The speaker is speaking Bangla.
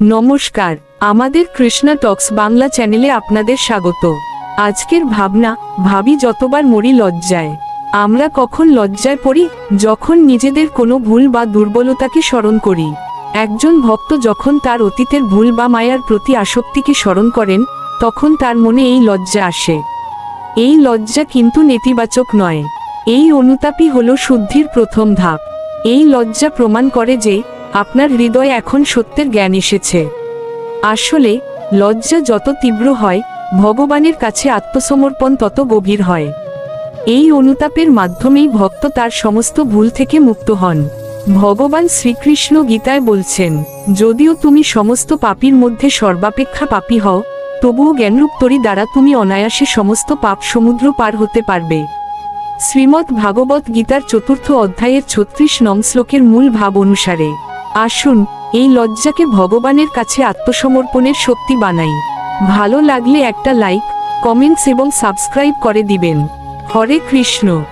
নমস্কার, আমাদের কৃষ্ণা টক্স বাংলা চ্যানেলে আপনাদের স্বাগত। আজকের ভাবনা, ভাবি যতবার মরি লজ্জায়। আমরা কখন লজ্জায় পড়ি, যখন নিজেদের কোনো ভুল বা দুর্বলতাকে স্মরণ করি। একজন ভক্ত যখন তার অতীতের ভুল বা মায়ার প্রতি আসক্তিকে স্মরণ করেন, তখন তার মনে এই লজ্জা আসে। এই লজ্জা কিন্তু নেতিবাচক নয়। এই অনুতাপই হল শুদ্ধির প্রথম ধাপ। এই লজ্জা প্রমাণ করে যে আপনার হৃদয়ে এখন সত্যের জ্ঞান এসেছে। আসলে, লজ্জা যত তীব্র হয়, ভগবানের কাছে আত্মসমর্পণ তত গভীর হয়। এই অনুতাপের মাধ্যমেই ভক্ত তার সমস্ত ভুল থেকে মুক্ত হন। ভগবান শ্রীকৃষ্ণ গীতায় বলছেন, যদিও তুমি সমস্ত পাপীর মধ্যে সর্বাপেক্ষা পাপী হও, তবুও জ্ঞানরূপতরি দ্বারা তুমি অনায়াসে সমস্ত পাপ সমুদ্র পার হতে পারবে। শ্রীমৎ ভাগবত গীতার চতুর্থ অধ্যায়ের ছত্রিশ নং শ্লোকের মূল ভাব অনুসারে আসুন, এই লজ্জাকে ভগবানের কাছে আত্মসমর্পণের শক্তি বানাই। ভালো লাগলে একটা লাইক, কমেন্টস এবং সাবস্ক্রাইব করে দিবেন। হরে কৃষ্ণ।